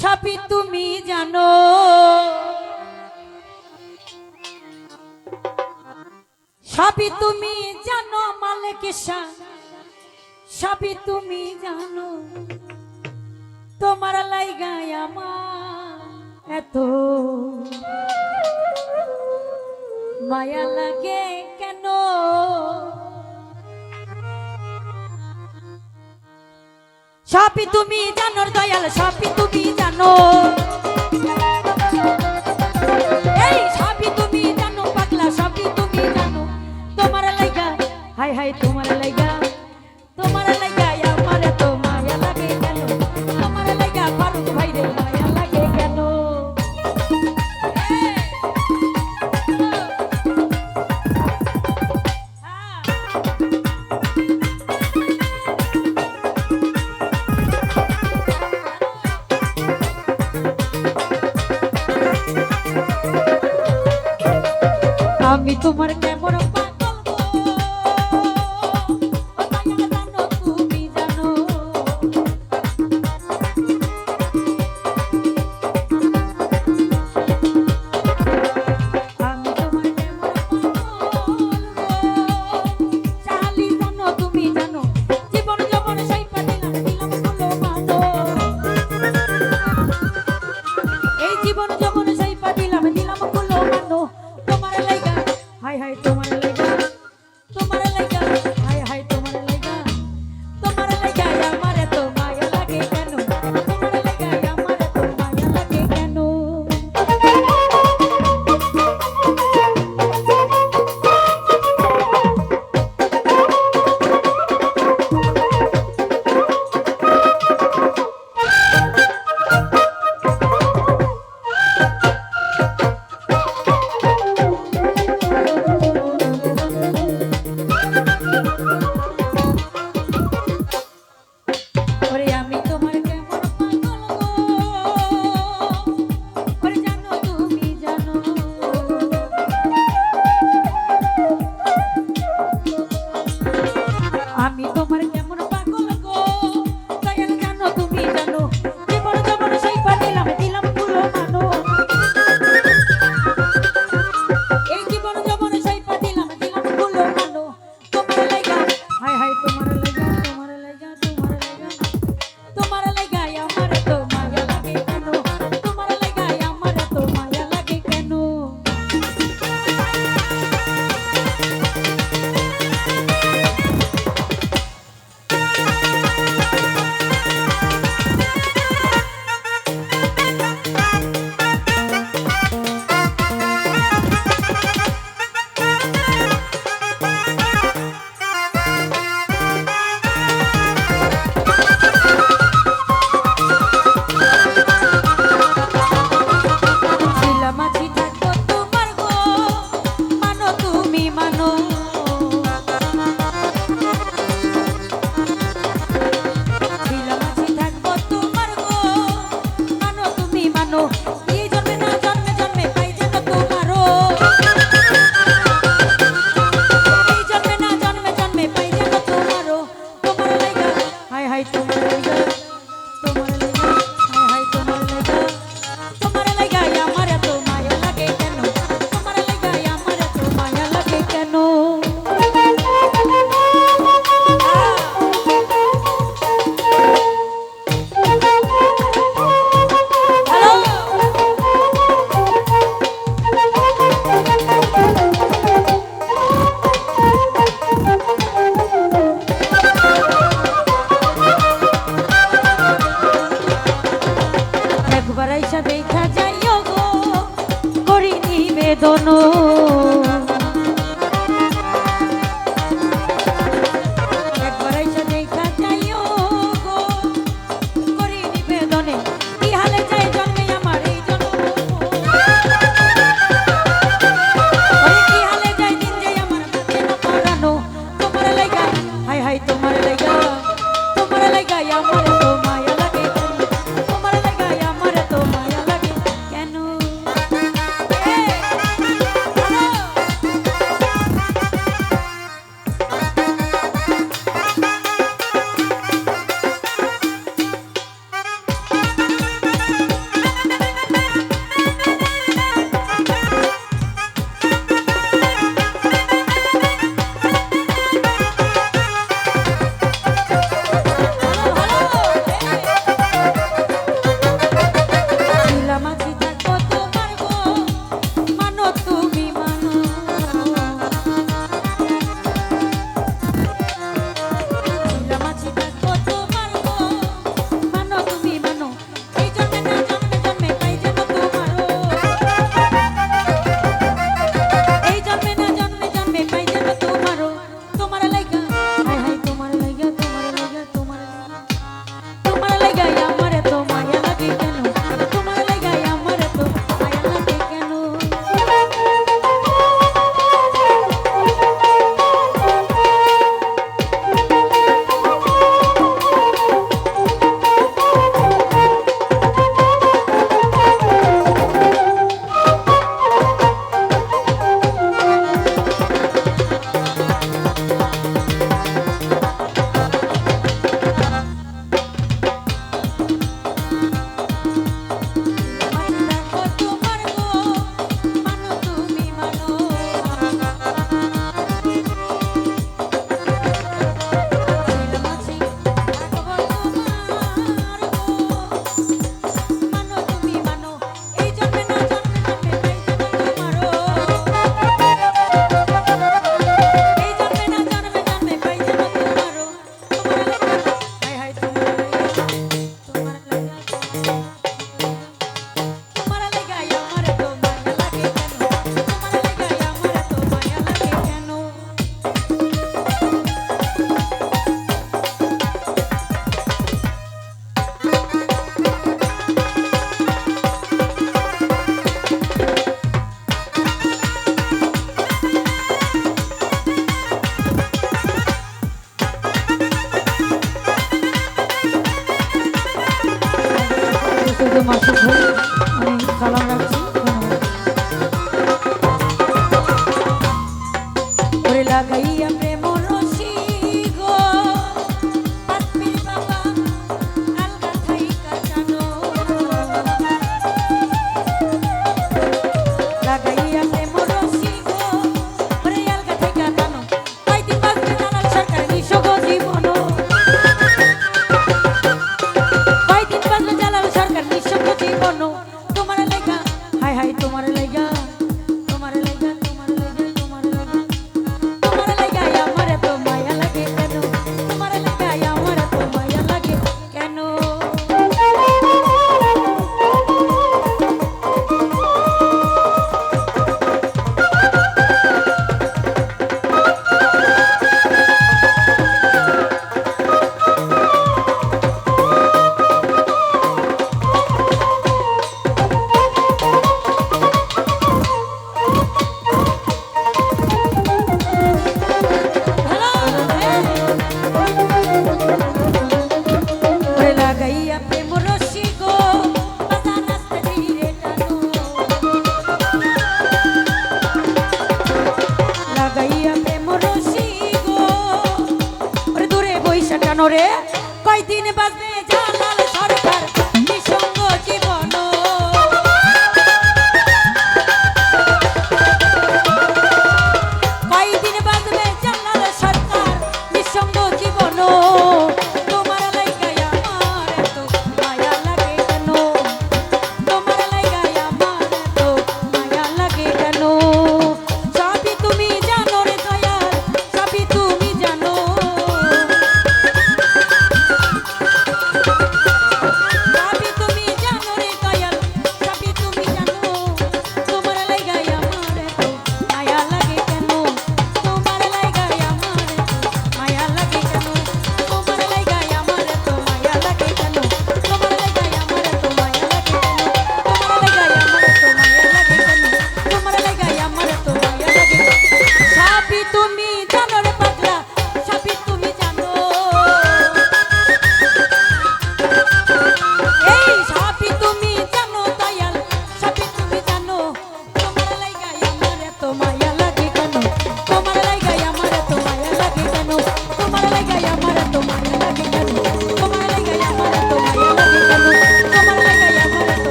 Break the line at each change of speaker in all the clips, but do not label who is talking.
সাপি তুমি জানো সাপি তুমি জানো মালেকেশা সাপি তুমি জানো তোমার লাইগায় আমার এত মায়া লাগে কেন? সাপি তুমি জানো দয়াল সাপি তুমি জানো।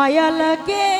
মায়া লাগে।